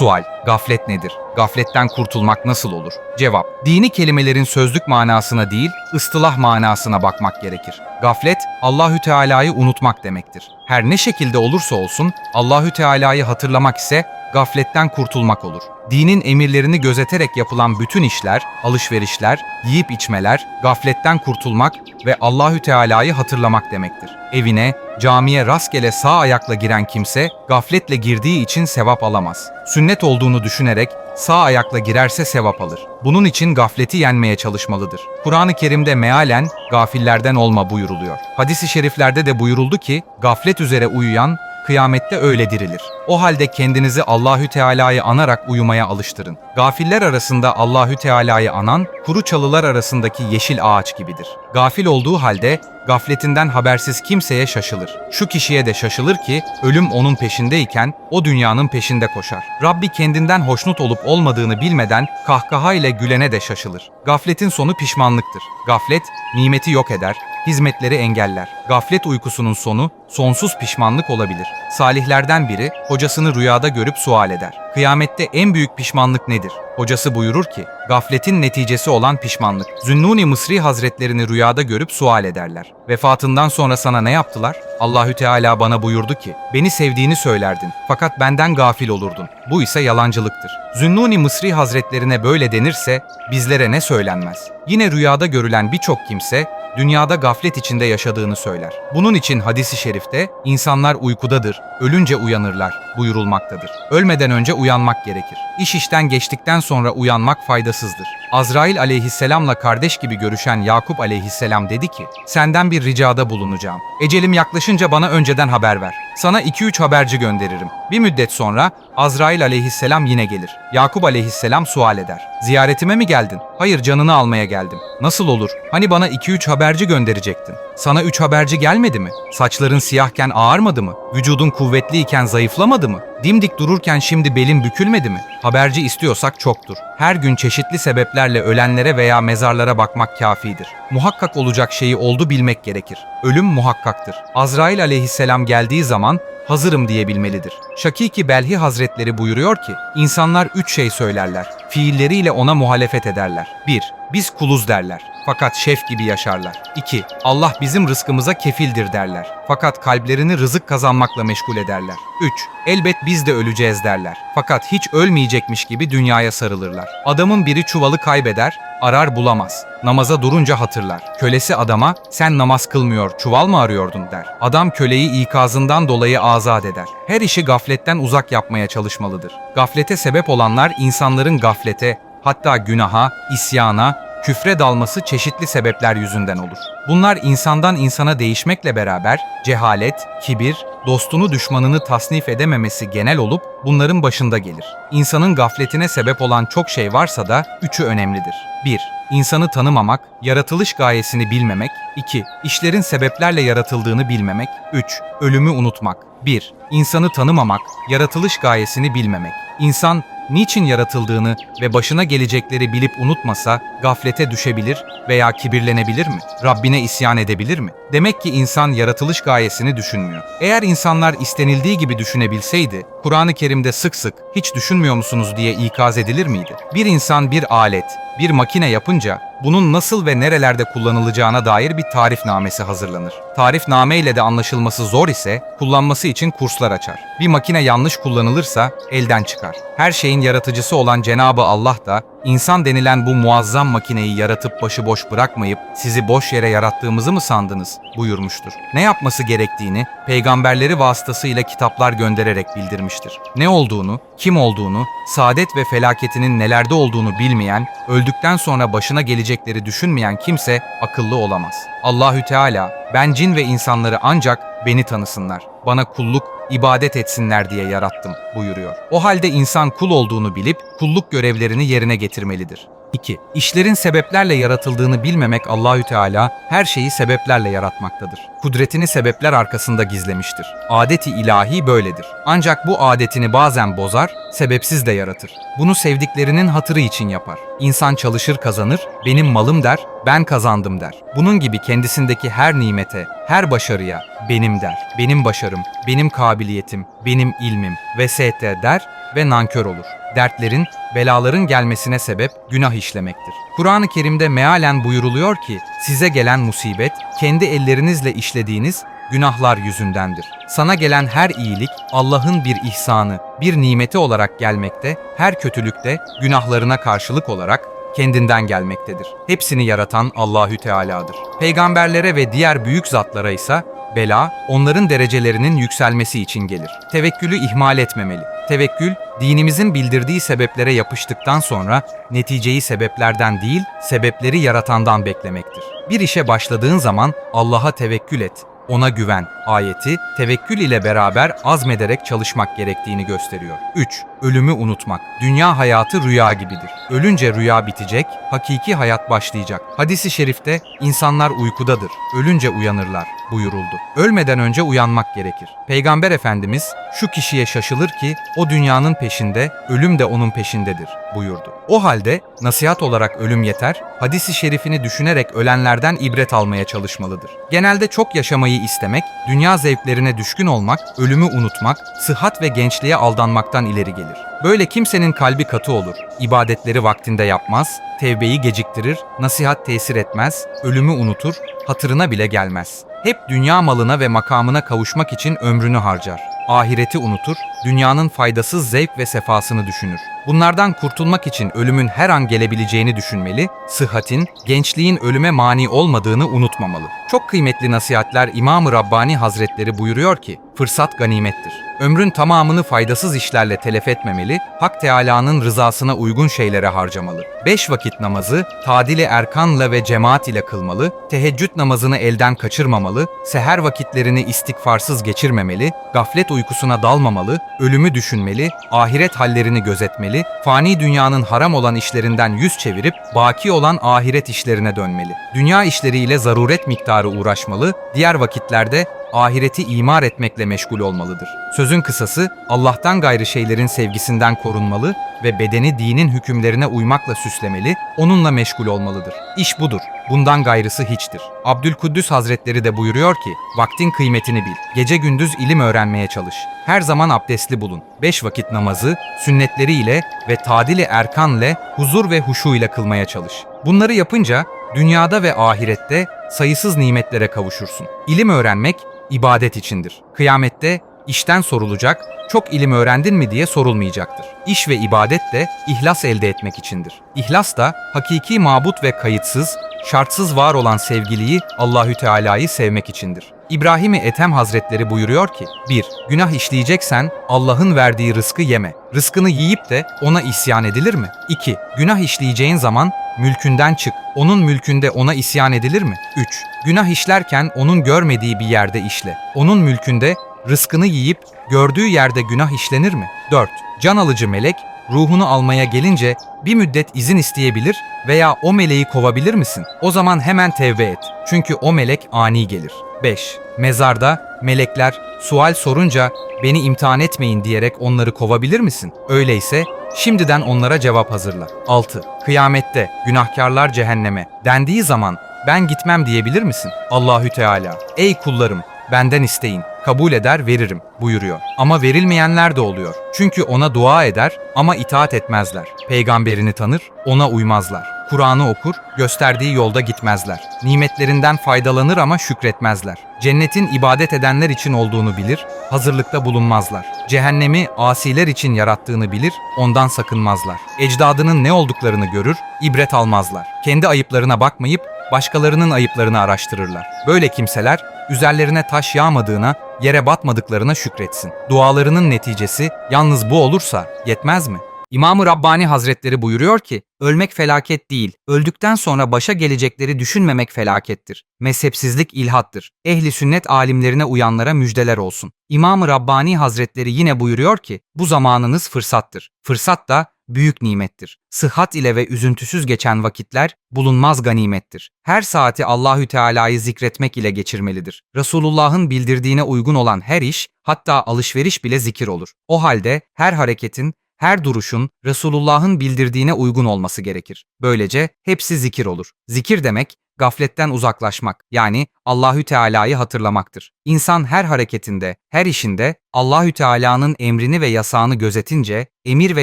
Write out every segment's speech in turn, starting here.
Sual, gaflet nedir? Gafletten kurtulmak nasıl olur? Cevap, dini kelimelerin sözlük manasına değil, ıstılah manasına bakmak gerekir. Gaflet, Allahü Teala'yı unutmak demektir. Her ne şekilde olursa olsun, Allahü Teala'yı hatırlamak ise gafletten kurtulmak olur. Dinin emirlerini gözeterek yapılan bütün işler, alışverişler, yiyip içmeler, gafletten kurtulmak ve Allahü Teala'yı hatırlamak demektir. Evine, camiye rastgele sağ ayakla giren kimse gafletle girdiği için sevap alamaz. Sünnet olduğunu düşünerek sağ ayakla girerse sevap alır. Bunun için gafleti yenmeye çalışmalıdır. Kur'an-ı Kerim'de mealen gafillerden olma buyuruluyor. Hadis-i şeriflerde de buyuruldu ki gaflet üzere uyuyan kıyamette öyle dirilir. O halde kendinizi Allahü Teala'yı anarak uyumaya alıştırın. Gafiller arasında Allahü Teala'yı anan, kuru çalılar arasındaki yeşil ağaç gibidir. Gafil olduğu halde gafletinden habersiz kimseye şaşılır. Şu kişiye de şaşılır ki ölüm onun peşindeyken o dünyanın peşinde koşar. Rabbi kendinden hoşnut olup olmadığını bilmeden kahkaha ile gülene de şaşılır. Gafletin sonu pişmanlıktır. Gaflet nimeti yok eder, hizmetleri engeller. Gaflet uykusunun sonu sonsuz pişmanlık olabilir. Salihlerden biri hocasını rüyada görüp sual eder. Kıyamette en büyük pişmanlık nedir? Hocası buyurur ki, gafletin neticesi olan pişmanlık. Zünnuni Mısri Hazretlerini rüyada görüp sual ederler. Vefatından sonra sana ne yaptılar? Allahü Teala bana buyurdu ki, beni sevdiğini söylerdin fakat benden gafil olurdun. Bu ise yalancılıktır. Zünnuni Mısri Hazretlerine böyle denirse bizlere ne söylenmez? Yine rüyada görülen birçok kimse dünyada gaflet içinde yaşadığını söyler. Bunun için hadisi şerifte insanlar uykudadır, ölünce uyanırlar buyurulmaktadır. Ölmeden önce uyanmak gerekir. İş işten geçtikten sonra uyanmak faydasızdır. Azrail aleyhisselamla kardeş gibi görüşen Yakup aleyhisselam dedi ki, senden bir ricada bulunacağım. Ecelim yaklaşınca bana önceden haber ver. Sana 2-3 haberci gönderirim. Bir müddet sonra Azrail aleyhisselam yine gelir. Yakup aleyhisselam sual eder. Ziyaretime mi geldin? Hayır canını almaya geldim. Nasıl olur? Hani bana 2-3 haberci gönderecektin. Sana 3 haberci gelmedi mi? Saçların siyahken ağarmadı mı? Vücudun kuvvetliyken zayıflamadı mı? Dimdik dururken şimdi belin bükülmedi mi? Haberci istiyorsak çoktur. Her gün çeşitli sebeplerle ölenlere veya mezarlara bakmak kafidir. Muhakkak olacak şeyi oldu bilmek gerekir. Ölüm muhakkaktır. Azrail aleyhisselam geldiği zaman hazırım diyebilmelidir. Şakiki Belhi Hazretleri buyuruyor ki, insanlar üç şey söylerler. Fiilleriyle ona muhalefet ederler. 1. Biz kuluz derler. Fakat şef gibi yaşarlar. 2. Allah bizim rızkımıza kefildir derler. Fakat kalplerini rızık kazanmakla meşgul ederler. 3. Elbet biz de öleceğiz derler. Fakat hiç ölmeyecekmiş gibi dünyaya sarılırlar. Adamın biri çuvalı kaybeder, arar bulamaz. Namaza durunca hatırlar. Kölesi adama sen namaz kılmıyor çuval mı arıyordun der. Adam köleyi ikazından dolayı azat eder. Her işi gafletten uzak yapmaya çalışmalıdır. Gaflete sebep olanlar insanların gaflete, hatta günaha, isyana, küfre dalması çeşitli sebepler yüzünden olur. Bunlar insandan insana değişmekle beraber cehalet, kibir, dostunu düşmanını tasnif edememesi genel olup bunların başında gelir. İnsanın gafletine sebep olan çok şey varsa da üçü önemlidir. 1. İnsanı tanımamak, yaratılış gayesini bilmemek. 2. İşlerin sebeplerle yaratıldığını bilmemek. 3. Ölümü unutmak. 1. İnsanı tanımamak, yaratılış gayesini bilmemek. İnsan niçin yaratıldığını ve başına gelecekleri bilip unutmasa gaflete düşebilir veya kibirlenebilir mi? Rabbine isyan edebilir mi? Demek ki insan yaratılış gayesini düşünmüyor. Eğer insanlar istenildiği gibi düşünebilseydi, Kur'an-ı Kerim'de sık sık hiç düşünmüyor musunuz diye ikaz edilir miydi? Bir insan bir alet, bir makine yapınca bunun nasıl ve nerelerde kullanılacağına dair bir tarifnamesi hazırlanır. Tarifname ile de anlaşılması zor ise kullanması için kurslar açar. Bir makine yanlış kullanılırsa elden çıkar. Her şeyin yaratıcısı olan Cenabı Allah da insan denilen bu muazzam makineyi yaratıp başıboş bırakmayıp sizi boş yere yarattığımızı mı sandınız buyurmuştur. Ne yapması gerektiğini peygamberleri vasıtasıyla kitaplar göndererek bildirmiştir. Ne olduğunu, kim olduğunu, saadet ve felaketinin nelerde olduğunu bilmeyen, öldükten sonra başına gelecekleri düşünmeyen kimse akıllı olamaz. Allahü Teala ben cin ve insanları ancak beni tanısınlar. Bana kulluk, ibadet etsinler diye yarattım buyuruyor. O halde insan kul olduğunu bilip kulluk görevlerini yerine getirmelidir. 2. İşlerin sebeplerle yaratıldığını bilmemek Allahü Teala her şeyi sebeplerle yaratmaktadır. Kudretini sebepler arkasında gizlemiştir. Adeti ilahi böyledir. Ancak bu adetini bazen bozar, sebepsiz de yaratır. Bunu sevdiklerinin hatırı için yapar. İnsan çalışır kazanır, benim malım der, ben kazandım der. Bunun gibi kendisindeki her nimete, her başarıya benim der. Benim başarım, benim kabiliyetim, benim ilmim ve ST der ve nankör olur. Dertlerin, belaların gelmesine sebep günah işlemektir. Kur'an-ı Kerim'de mealen buyuruluyor ki, size gelen musibet, kendi ellerinizle işlediğiniz günahlar yüzündendir. Sana gelen her iyilik Allah'ın bir ihsanı, bir nimeti olarak gelmekte, her kötülükte günahlarına karşılık olarak kendinden gelmektedir. Hepsini yaratan Allahü Teala'dır. Peygamberlere ve diğer büyük zatlara ise bela onların derecelerinin yükselmesi için gelir. Tevekkülü ihmal etmemeli. Tevekkül, dinimizin bildirdiği sebeplere yapıştıktan sonra neticeyi sebeplerden değil, sebepleri yaratandan beklemektir. Bir işe başladığın zaman Allah'a tevekkül et, ona güven ayeti tevekkül ile beraber azmederek çalışmak gerektiğini gösteriyor. 3. Ölümü unutmak. Dünya hayatı rüya gibidir. Ölünce rüya bitecek, hakiki hayat başlayacak. Hadisi şerifte insanlar uykudadır, ölünce uyanırlar buyuruldu. Ölmeden önce uyanmak gerekir. Peygamber Efendimiz şu kişiye şaşılır ki o dünyanın peşinde, ölüm de onun peşindedir buyurdu. O halde nasihat olarak ölüm yeter, hadisi şerifini düşünerek ölenlerden ibret almaya çalışmalıdır. Genelde çok yaşamayı istemek, dünya zevklerine düşkün olmak, ölümü unutmak, sıhhat ve gençliğe aldanmaktan ileri gelir. Böyle kimsenin kalbi katı olur, ibadetleri vaktinde yapmaz, tevbeyi geciktirir, nasihat tesir etmez, ölümü unutur, hatırına bile gelmez. Hep dünya malına ve makamına kavuşmak için ömrünü harcar. Ahireti unutur, dünyanın faydasız zevk ve sefasını düşünür. Bunlardan kurtulmak için ölümün her an gelebileceğini düşünmeli, sıhhatin, gençliğin ölüme mani olmadığını unutmamalı. Çok kıymetli nasihatler İmam-ı Rabbani Hazretleri buyuruyor ki, fırsat ganimettir. Ömrün tamamını faydasız işlerle telef etmemeli, Hak Teâlâ'nın rızasına uygun şeylere harcamalı. Beş vakit namazı, tadili erkanla ve cemaat ile kılmalı, teheccüd namazını elden kaçırmamalı, seher vakitlerini istikfarsız geçirmemeli, gaflet uykusuna dalmamalı, ölümü düşünmeli, ahiret hallerini gözetmeli, fani dünyanın haram olan işlerinden yüz çevirip baki olan ahiret işlerine dönmeli. Dünya işleriyle zaruret miktarı uğraşmalı, diğer vakitlerde ahireti imar etmekle meşgul olmalıdır. Sözün kısası Allah'tan gayrı şeylerin sevgisinden korunmalı ve bedeni dinin hükümlerine uymakla süslemeli, onunla meşgul olmalıdır. İş budur. Bundan gayrısı hiçtir. Abdülkuddüs Hazretleri de buyuruyor ki, vaktin kıymetini bil. Gece gündüz ilim öğrenmeye çalış. Her zaman abdestli bulun. Beş vakit namazı, sünnetleriyle ve tadili erkanle, huzur ve huşu ile kılmaya çalış. Bunları yapınca dünyada ve ahirette sayısız nimetlere kavuşursun. İlim öğrenmek ibadet içindir. Kıyamette işten sorulacak, çok ilim öğrendin mi diye sorulmayacaktır. İş ve ibadet de ihlas elde etmek içindir. İhlas da hakiki mabut ve kayıtsız, şartsız var olan sevgiliyi Allahü Teala'yı sevmek içindir. İbrahim-i Ethem Hazretleri buyuruyor ki, 1. Günah işleyeceksen Allah'ın verdiği rızkı yeme. Rızkını yiyip de ona isyan edilir mi? 2. Günah işleyeceğin zaman mülkünden çık. Onun mülkünde ona isyan edilir mi? 3. Günah işlerken onun görmediği bir yerde işle. Onun mülkünde rızkını yiyip gördüğü yerde günah işlenir mi? 4. Can alıcı melek ruhunu almaya gelince bir müddet izin isteyebilir veya o meleği kovabilir misin? O zaman hemen tevbe et. Çünkü o melek ani gelir. 5. Mezarda melekler sual sorunca beni imtihan etmeyin diyerek onları kovabilir misin? Öyleyse şimdiden onlara cevap hazırla. 6. Kıyamette günahkarlar cehenneme dendiği zaman ben gitmem diyebilir misin? Allahü Teala ey kullarım benden isteyin kabul eder veririm buyuruyor. Ama verilmeyenler de oluyor. Çünkü ona dua eder ama itaat etmezler. Peygamberini tanır, ona uymazlar. Kur'an'ı okur, gösterdiği yolda gitmezler. Nimetlerinden faydalanır ama şükretmezler. Cennetin ibadet edenler için olduğunu bilir, hazırlıkta bulunmazlar. Cehennemi asiler için yarattığını bilir, ondan sakınmazlar. Ecdadının ne olduklarını görür, ibret almazlar. Kendi ayıplarına bakmayıp başkalarının ayıplarını araştırırlar. Böyle kimseler üzerlerine taş yağmadığına, yere batmadıklarına şükretsin. Dualarının neticesi yalnız bu olursa yetmez mi? İmam-ı Rabbani Hazretleri buyuruyor ki, ölmek felaket değil, öldükten sonra başa gelecekleri düşünmemek felakettir. Mezhepsizlik ilhattır. Ehli sünnet alimlerine uyanlara müjdeler olsun. İmam-ı Rabbani Hazretleri yine buyuruyor ki, bu zamanınız fırsattır. Fırsat da büyük nimettir. Sıhhat ile ve üzüntüsüz geçen vakitler bulunmaz ganimettir. Her saati Allahü Teala'yı zikretmek ile geçirmelidir. Resulullah'ın bildirdiğine uygun olan her iş, hatta alışveriş bile zikir olur. O halde her hareketin, her duruşun Resulullah'ın bildirdiğine uygun olması gerekir. Böylece hepsi zikir olur. Zikir demek gafletten uzaklaşmak yani Allahü Teala'yı hatırlamaktır. İnsan her hareketinde, her işinde Allahü Teala'nın emrini ve yasağını gözetince emir ve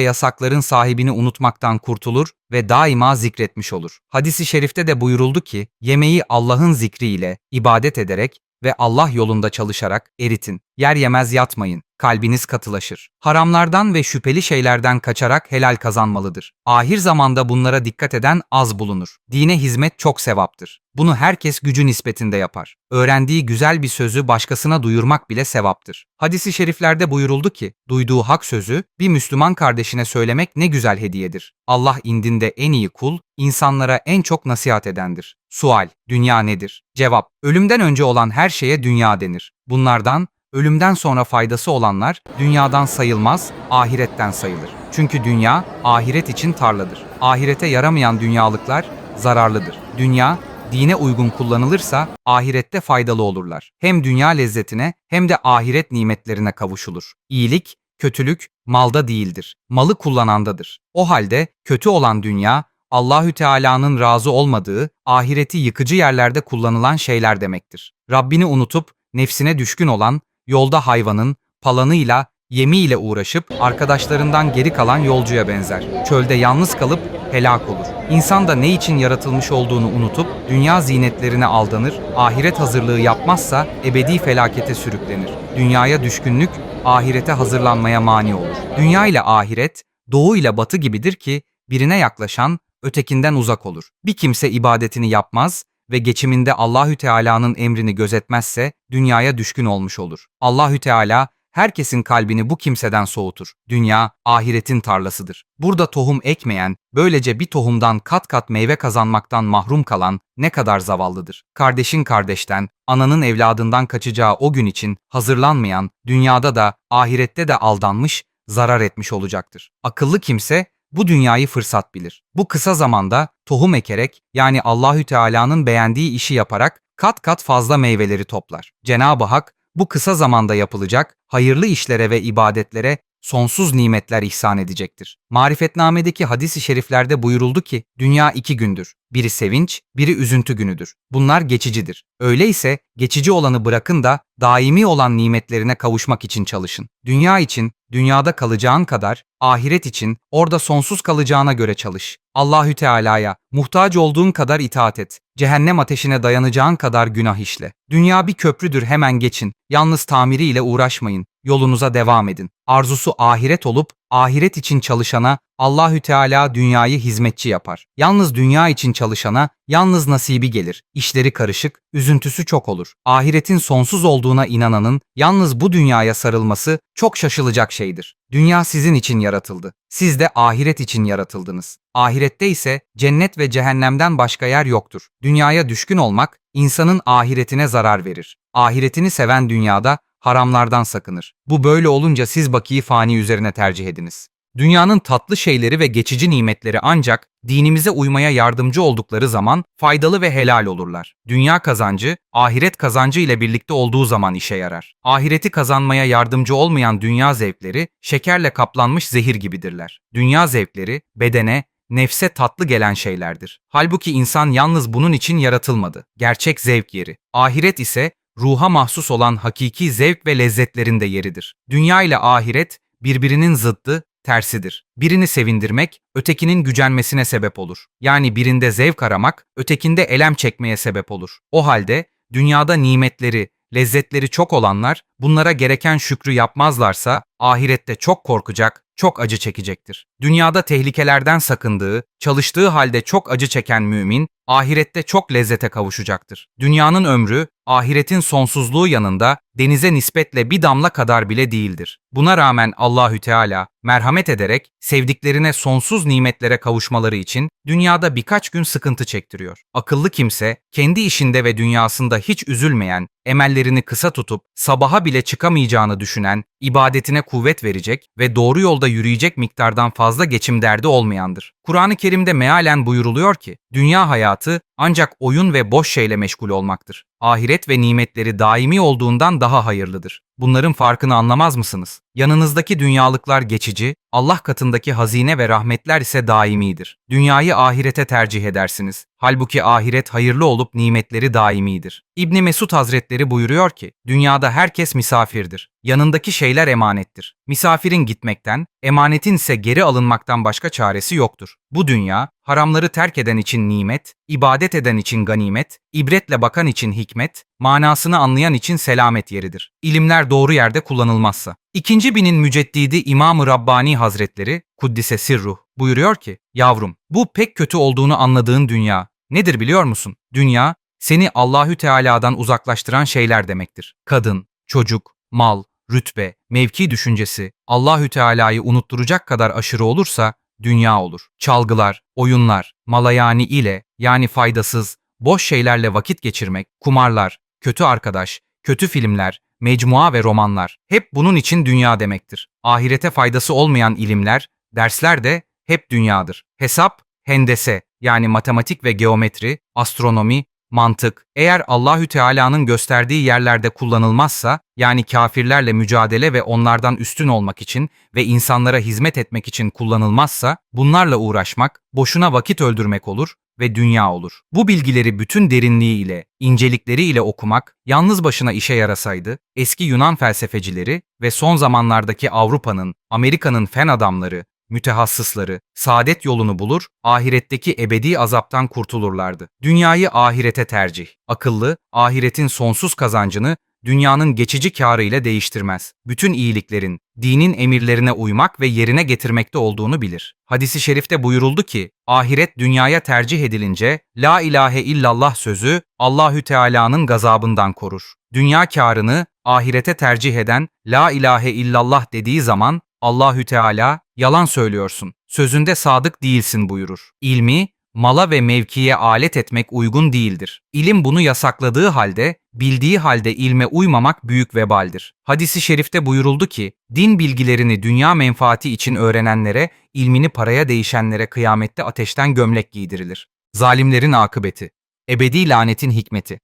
yasakların sahibini unutmaktan kurtulur ve daima zikretmiş olur. Hadisi şerifte de buyuruldu ki yemeği Allah'ın zikriyle ibadet ederek ve Allah yolunda çalışarak eritin. Yer yemez yatmayın. Kalbiniz katılaşır. Haramlardan ve şüpheli şeylerden kaçarak helal kazanmalıdır. Ahir zamanda bunlara dikkat eden az bulunur. Dine hizmet çok sevaptır. Bunu herkes gücü nispetinde yapar. Öğrendiği güzel bir sözü başkasına duyurmak bile sevaptır. Hadisi şeriflerde buyuruldu ki, duyduğu hak sözü bir Müslüman kardeşine söylemek ne güzel hediyedir. Allah indinde en iyi kul, insanlara en çok nasihat edendir. Sual, dünya nedir? Cevap, ölümden önce olan her şeye dünya denir. Bunlardan ölümden sonra faydası olanlar dünyadan sayılmaz, ahiretten sayılır. Çünkü dünya ahiret için tarladır. Ahirete yaramayan dünyalıklar zararlıdır. Dünya dine uygun kullanılırsa ahirette faydalı olurlar. Hem dünya lezzetine hem de ahiret nimetlerine kavuşulur. İyilik, kötülük malda değildir. Malı kullanandadır. O halde kötü olan dünya Allahü Teala'nın razı olmadığı, ahireti yıkıcı yerlerde kullanılan şeyler demektir. Rabbini unutup nefsine düşkün olan, yolda hayvanın palanıyla, yemiyle uğraşıp arkadaşlarından geri kalan yolcuya benzer. Çölde yalnız kalıp helak olur. İnsan da ne için yaratılmış olduğunu unutup dünya zinetlerine aldanır, ahiret hazırlığı yapmazsa ebedi felakete sürüklenir. Dünyaya düşkünlük ahirete hazırlanmaya mani olur. Dünya ile ahiret, doğu ile batı gibidir ki birine yaklaşan ötekinden uzak olur. Bir kimse ibadetini yapmaz ve geçiminde Allahü Teala'nın emrini gözetmezse dünyaya düşkün olmuş olur. Allahü Teala herkesin kalbini bu kimseden soğutur. Dünya ahiretin tarlasıdır. Burada tohum ekmeyen, böylece bir tohumdan kat kat meyve kazanmaktan mahrum kalan ne kadar zavallıdır. Kardeşin kardeşten, ananın evladından kaçacağı o gün için hazırlanmayan, dünyada da ahirette de aldanmış, zarar etmiş olacaktır. Akıllı kimse bu dünyayı fırsat bilir. Bu kısa zamanda tohum ekerek yani Allahü Teala'nın beğendiği işi yaparak kat kat fazla meyveleri toplar. Cenab-ı Hak bu kısa zamanda yapılacak hayırlı işlere ve ibadetlere sonsuz nimetler ihsan edecektir. Marifetnamedeki hadis-i şeriflerde buyuruldu ki dünya iki gündür. Biri sevinç, biri üzüntü günüdür. Bunlar geçicidir. Öyleyse geçici olanı bırakın da daimi olan nimetlerine kavuşmak için çalışın. Dünya için dünyada kalacağın kadar ahiret için orada sonsuz kalacağına göre çalış. Allahü Teala'ya muhtaç olduğun kadar itaat et. Cehennem ateşine dayanacağın kadar günah işle. Dünya bir köprüdür hemen geçin. Yalnız tamiriyle uğraşmayın. Yolunuza devam edin. Arzusu ahiret olup ahiret için çalışana Allahü Teala dünyayı hizmetçi yapar. Yalnız dünya için çalışana yalnız nasibi gelir. İşleri karışık, üzüntüsü çok olur. Ahiretin sonsuz olduğuna inananın yalnız bu dünyaya sarılması çok şaşılacak şeydir. Dünya sizin için yaratıldı. Siz de ahiret için yaratıldınız. Ahirette ise cennet ve cehennemden başka yer yoktur. Dünyaya düşkün olmak insanın ahiretine zarar verir. Ahiretini seven dünyada haramlardan sakınır. Bu böyle olunca siz bakiyi fani üzerine tercih ediniz. Dünyanın tatlı şeyleri ve geçici nimetleri ancak dinimize uymaya yardımcı oldukları zaman faydalı ve helal olurlar. Dünya kazancı, ahiret kazancı ile birlikte olduğu zaman işe yarar. Ahireti kazanmaya yardımcı olmayan dünya zevkleri şekerle kaplanmış zehir gibidirler. Dünya zevkleri bedene, nefse tatlı gelen şeylerdir. Halbuki insan yalnız bunun için yaratılmadı. Gerçek zevk yeri. Ahiret ise ruha mahsus olan hakiki zevk ve lezzetlerin de yeridir. Dünya ile ahiret birbirinin zıddı, tersidir. Birini sevindirmek, ötekinin gücenmesine sebep olur. Yani birinde zevk aramak, ötekinde elem çekmeye sebep olur. O halde dünyada nimetleri, lezzetleri çok olanlar bunlara gereken şükrü yapmazlarsa ahirette çok korkacak, çok acı çekecektir. Dünyada tehlikelerden sakındığı, çalıştığı halde çok acı çeken mümin ahirette çok lezzete kavuşacaktır. Dünyanın ömrü ahiretin sonsuzluğu yanında denize nispetle bir damla kadar bile değildir. Buna rağmen Allahü Teala merhamet ederek sevdiklerine sonsuz nimetlere kavuşmaları için dünyada birkaç gün sıkıntı çektiriyor. Akıllı kimse kendi işinde ve dünyasında hiç üzülmeyen, emellerini kısa tutup sabaha bile çıkamayacağını düşünen, ibadetine kuvvet verecek ve doğru yolda yürüyecek miktardan fazla geçim derdi olmayandır. Kur'an-ı Kerim'de mealen buyuruluyor ki, dünya hayatı ancak oyun ve boş şeyle meşgul olmaktır. Ahiret ve nimetleri daimi olduğundan daha hayırlıdır. Bunların farkını anlamaz mısınız? Yanınızdaki dünyalıklar geçici, Allah katındaki hazine ve rahmetler ise daimidir. Dünyayı ahirete tercih edersiniz. Halbuki ahiret hayırlı olup nimetleri daimidir. İbni Mesud Hazretleri buyuruyor ki, dünyada herkes misafirdir. Yanındaki şeyler emanettir. Misafirin gitmekten, emanetin ise geri alınmaktan başka çaresi yoktur. Bu dünya, haramları terk eden için nimet, ibadet eden için ganimet, ibretle bakan için hikmet, manasını anlayan için selamet yeridir. İlimler doğru yerde kullanılmazsa. İkinci binin müceddidi İmam-ı Rabbani Hazretleri, Kuddise Sirruh, buyuruyor ki, Yavrum, bu pek kötü olduğunu anladığın dünya. Nedir biliyor musun? Dünya, seni Allahü Teala'dan uzaklaştıran şeyler demektir. Kadın, çocuk, mal, rütbe, mevki düşüncesi Allahü Teala'yı unutturacak kadar aşırı olursa dünya olur. Çalgılar, oyunlar, malayani ile yani faydasız, boş şeylerle vakit geçirmek, kumarlar, kötü arkadaş, kötü filmler, mecmua ve romanlar hep bunun için dünya demektir. Ahirete faydası olmayan ilimler, dersler de hep dünyadır. Hesap, hendese yani matematik ve geometri, astronomi, mantık eğer Allahü Teala'nın gösterdiği yerlerde kullanılmazsa yani kafirlerle mücadele ve onlardan üstün olmak için ve insanlara hizmet etmek için kullanılmazsa bunlarla uğraşmak boşuna vakit öldürmek olur ve dünya olur. Bu bilgileri bütün derinliğiyle, incelikleriyle okumak yalnız başına işe yarasaydı, eski Yunan felsefecileri ve son zamanlardaki Avrupa'nın, Amerika'nın fen adamları, mütehassısları saadet yolunu bulur, ahiretteki ebedi azaptan kurtulurlardı. Dünyayı ahirete tercih. Akıllı, ahiretin sonsuz kazancını dünyanın geçici kârı ile değiştirmez. Bütün iyiliklerin, dinin emirlerine uymak ve yerine getirmekte olduğunu bilir. Hadisi şerifte buyuruldu ki, ahiret dünyaya tercih edilince, La ilahe illallah sözü Allahü Teala'nın gazabından korur. Dünya kârını ahirete tercih eden La ilahe illallah dediği zaman Allahü Teala yalan söylüyorsun, sözünde sadık değilsin buyurur. İlmi, mala ve mevkiye alet etmek uygun değildir. İlim bunu yasakladığı halde, bildiği halde ilme uymamak büyük vebaldir. Hadisi şerifte buyuruldu ki, din bilgilerini dünya menfaati için öğrenenlere, ilmini paraya değişenlere kıyamette ateşten gömlek giydirilir. Zalimlerin akıbeti, ebedi lanetin hikmeti.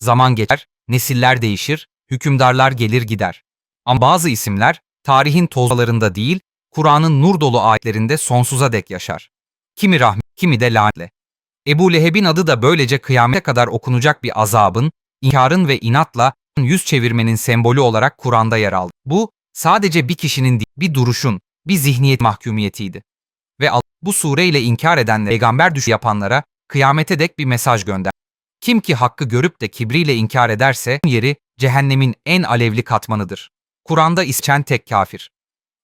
Zaman geçer, nesiller değişir, hükümdarlar gelir gider. Ama bazı isimler, tarihin tozlarında değil, Kur'an'ın nur dolu ayetlerinde sonsuza dek yaşar. Kimi rahmet, kimi de lanetle. Ebu Leheb'in adı da böylece kıyamete kadar okunacak bir azabın, inkarın ve inatla yüz çevirmenin sembolü olarak Kur'an'da yer aldı. Bu, sadece bir kişinin değil, bir duruşun, bir zihniyet mahkumiyetiydi. Ve Allah, bu sureyle inkar edenle peygamber düşü yapanlara kıyamete dek bir mesaj gönder. Kim ki hakkı görüp de kibriyle inkar ederse yeri cehennemin en alevli katmanıdır. Kur'an'da isçen tek kafir.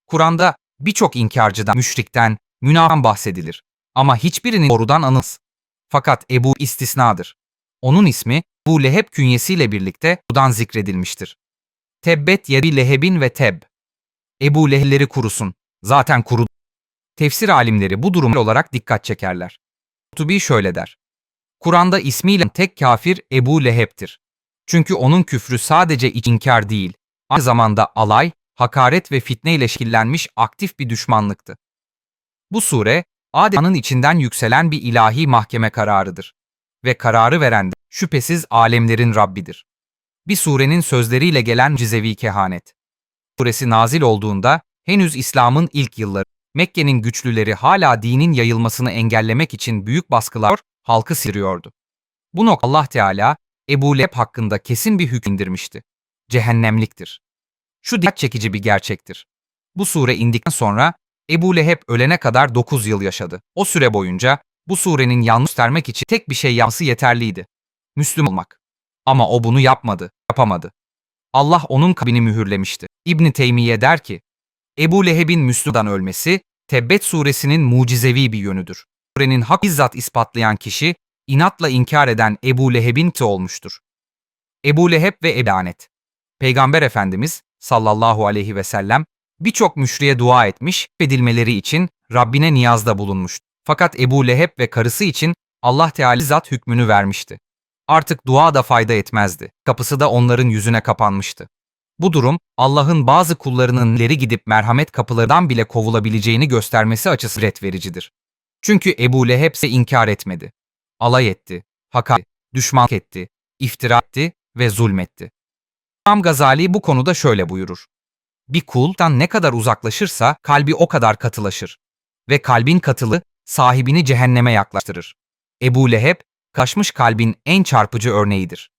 Kur'an'da birçok inkarcıdan, müşrikten, münafıktan bahsedilir. Ama hiçbirinin doğrudan anılmaz. Fakat Ebu istisnadır. Onun ismi bu Leheb künyesiyle birlikte buradan zikredilmiştir. Tebbet yedi Lehebin ve Teb. Ebu Lehebleri kurusun. Zaten kuru. Tefsir alimleri bu durum olarak dikkat çekerler. Tubi şöyle der. Kur'an'da ismiyle tek kafir Ebu Leheb'tir. Çünkü onun küfrü sadece iç inkar değil, aynı zamanda alay, hakaret ve fitne ile şekillenmiş aktif bir düşmanlıktı. Bu sure, Adem'in içinden yükselen bir ilahi mahkeme kararıdır. Ve kararı veren de şüphesiz alemlerin Rabbidir. Bir surenin sözleriyle gelen cizevi kehanet. Suresi nazil olduğunda henüz İslam'ın ilk yılları, Mekke'nin güçlüleri hala dinin yayılmasını engellemek için büyük baskılar halkı siriyordu. Bu nokta Allah Teala Ebu Leheb hakkında kesin bir hüküm indirmişti. Cehennemliktir. Şu dikkat çekici bir gerçektir. Bu sure indikten sonra Ebu Leheb ölene kadar 9 yıl yaşadı. O süre boyunca bu surenin yanlış göstermek için tek bir şey yapması yeterliydi. Müslüm olmak. Ama o bunu yapmadı, yapamadı. Allah onun kabini mühürlemişti. İbni Teymiye der ki, Ebu Leheb'in Müslüman ölmesi, Tebbet suresinin mucizevi bir yönüdür. Surenin hak bizzat ispatlayan kişi, inatla inkar eden Ebu Leheb'in ti olmuştur. Ebu Leheb ve Ebanet Peygamber Efendimiz sallallahu aleyhi ve sellem birçok müşriye dua etmiş, edilmeleri için Rabbine niyazda bulunmuş. Fakat Ebu Leheb ve karısı için Allah Teala zat hükmünü vermişti. Artık dua da fayda etmezdi. Kapısı da onların yüzüne kapanmıştı. Bu durum, Allah'ın bazı kullarının ileri gidip merhamet kapılarından bile kovulabileceğini göstermesi açısı ret vericidir. Çünkü Ebu Leheb ise inkar etmedi. Alay etti, hakaret, düşmanlık etti, iftira etti ve zulmetti. İmam Gazali bu konuda şöyle buyurur. Bir kuldan ne kadar uzaklaşırsa kalbi o kadar katılaşır. Ve kalbin katılı sahibini cehenneme yaklaştırır. Ebu Leheb, kaşmış kalbin en çarpıcı örneğidir.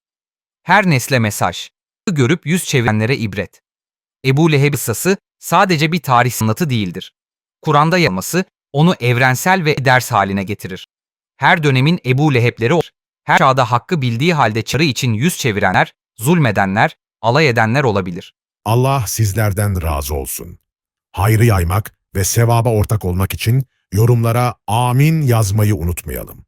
Her nesle mesaj, görüp yüz çevirenlere ibret. Ebu Leheb kıssası sadece bir tarih anlatı değildir. Kur'an'da yazılması onu evrensel ve ders haline getirir. Her dönemin Ebu Leheb'leri olur. Her çağda hakkı bildiği halde çarı için yüz çevirenler, zulmedenler, alay edenler olabilir. Allah sizlerden razı olsun. Hayrı yaymak ve sevaba ortak olmak için yorumlara amin yazmayı unutmayalım.